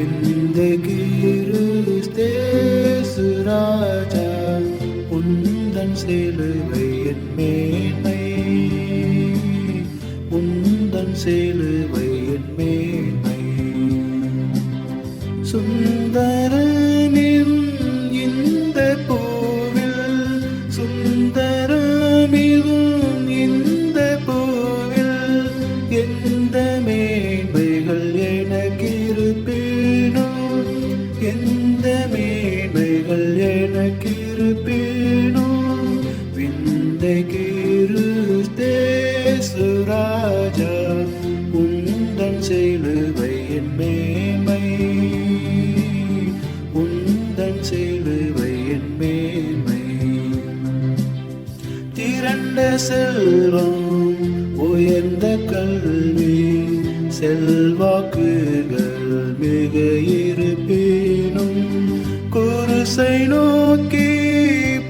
விந்தகிருஸ்தேசு ராஜா உந்தன் சிலுவை என் மேன்மை. உந்தன் என் மேன்மை. எந்த மேன்மைகள் எனக்கு இருப்பேனோ விந்தை கிருத்தே சுராஜா உந்தன் சிலுவை என் மேன்மை. உந்தன் சிலுவை என் மேன்மை. திரண்ட செல்வம் உயர்ந்த கல்வி செல்வாக்குகள் மிகையே குருசை நோக்கி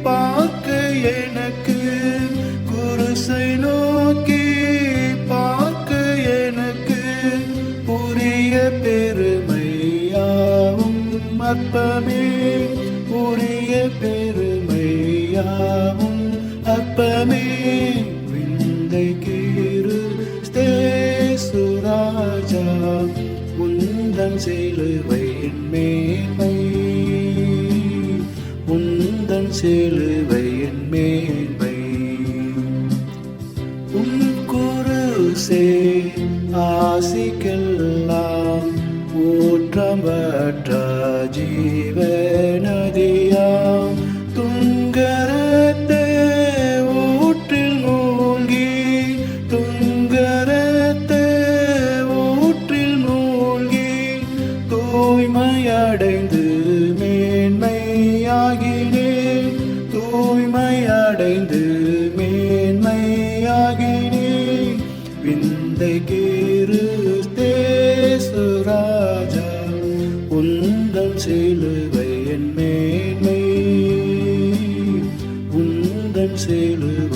பார்க்க எனக்கு. குருசை நோக்கி பார்க்க எனக்கு. புரிய பெருமையாவும் அப்பமே புரிய பெருமையாவும் அப்பமே விந்தை கீரு சுராஜா உந்தன் சிலுவை மே ஆசிக்கெல்லாம் ஊற்றமற்ற ஜீவநதியாம் துங்கரத்த ஊற்றில் மூழ்கி துங்கரத்த ஊற்றில் மூழ்கி தூய்மையடைந்து விந்தை கிருஸ்தேசு ராஜா சிலுவை என் மேன்மை உந்தன் சிலுவை